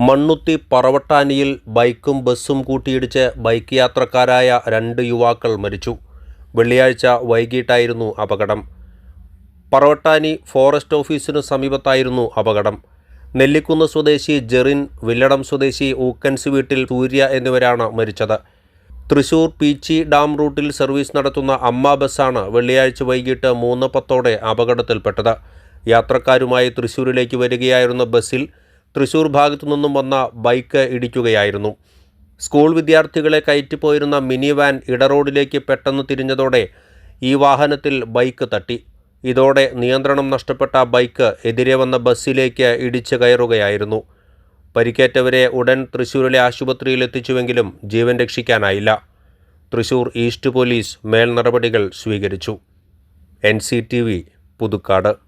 മണ്ണുത്തി പറവട്ടാനിയിൽ ബൈക്കും ബസ്സും കൂട്ടിയിടിച്ച് ബൈക്ക് യാത്രക്കാരായ രണ്ട് യുവാക്കൾ മരിച്ചു. വെള്ളിയാഴ്ച വൈകിട്ടായിരുന്നു അപകടം. പറവട്ടാനി ഫോറസ്റ്റ് ഓഫീസിനു സമീപത്തായിരുന്നു അപകടം. നെല്ലിക്കുന്ന് സ്വദേശി ജെറിൻ വില്ലടം സ്വദേശി ഊക്കൻസ് വീട്ടിൽ സൂര്യ എന്നിവരാണ് മരിച്ചത്. തൃശൂർ പീച്ചി ഡാം റൂട്ടിൽ സർവീസ് നടത്തുന്ന അമ്മ ബസ്സാണ് വെള്ളിയാഴ്ച വൈകിട്ട് മൂന്ന് പത്തോടെ അപകടത്തിൽപ്പെട്ടത്. യാത്രക്കാരുമായി തൃശൂരിലേക്ക് വരികയായിരുന്ന ബസ്സിൽ തൃശൂർ ഭാഗത്തു നിന്നും വന്ന ബൈക്ക് ഇടിക്കുകയായിരുന്നു. സ്കൂൾ വിദ്യാർത്ഥികളെ കയറ്റിപ്പോയിരുന്ന മിനി വാൻ ഇടറോഡിലേക്ക് പെട്ടെന്ന് തിരിഞ്ഞതോടെ ഈ വാഹനത്തിൽ ബൈക്ക് തട്ടി. ഇതോടെ നിയന്ത്രണം നഷ്ടപ്പെട്ട ബൈക്ക് എതിരെ വന്ന ബസ്സിലേക്ക് ഇടിച്ചു കയറുകയായിരുന്നു. പരിക്കേറ്റവരെ ഉടൻ തൃശൂരിലെ ആശുപത്രിയിൽ എത്തിച്ചുവെങ്കിലും ജീവൻ രക്ഷിക്കാനായില്ല. തൃശൂർ ഈസ്റ്റ് പോലീസ് മേൽനടപടികൾ സ്വീകരിച്ചു. N C T V Puthukkad.